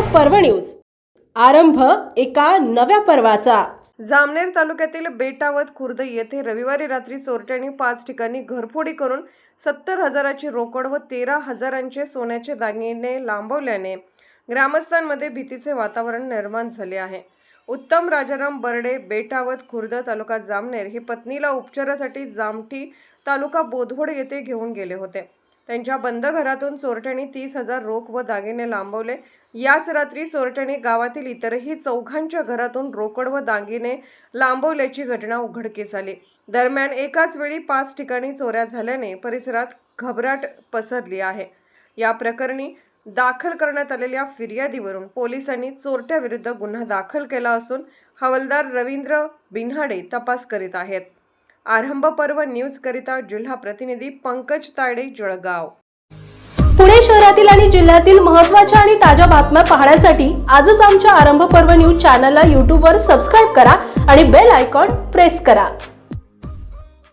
पर्व न्यूज. आरंभ एका नव्या पर्वाचा. जामनेर तालुक्यातील बेटावत खुर्द येथे रविवारी रात्री चोरट्यांनी पाच ठिकाणी घरफोडी करून सत्तर हजाराची रोकड व तेरा हजारांचे सोन्याचे दागिने लांबवल्याने ग्रामस्थांमध्ये भीतीचे वातावरण निर्माण झाले आहे. उत्तम राजाराम बर्डे बेटावत खुर्द तालुका जामनेर हे पत्नीला उपचारासाठी जामठी तालुका बोधवड येथे घेऊन गेले होते. त्यांच्या बंद घरातून चोरट्यांनी तीस हजार रोख व दागिने लांबवले. याच रात्री चोरट्यांनी गावातील इतरही चौघांच्या घरातून रोकड व दागिने लांबवल्याची घटना उघडकीस आली. दरम्यान एकाच वेळी पाच ठिकाणी चोऱ्या झाल्याने परिसरात घबराट पसरली आहे. या प्रकरणी दाखल करण्यात आलेल्या फिर्यादीवरून पोलिसांनी चोरट्याविरुद्ध गुन्हा दाखल केला असून हवालदार रवींद्र बिन्हाडे तपास करीत आहेत. आरंभ पर्व न्यूज करिता जिल्हा प्रतिनिधी पंकज ताडे जळगाव. पुणे शहरातील आणि जिल्ह्यातील महत्त्वाच्या आणि ताज्या बातम्या पाहण्यासाठी आजच आमच्या आरंभ पर्व न्यूज चॅनलला यूट्यूबवर सबस्क्राईब करा आणि बेल आयकॉन प्रेस करा.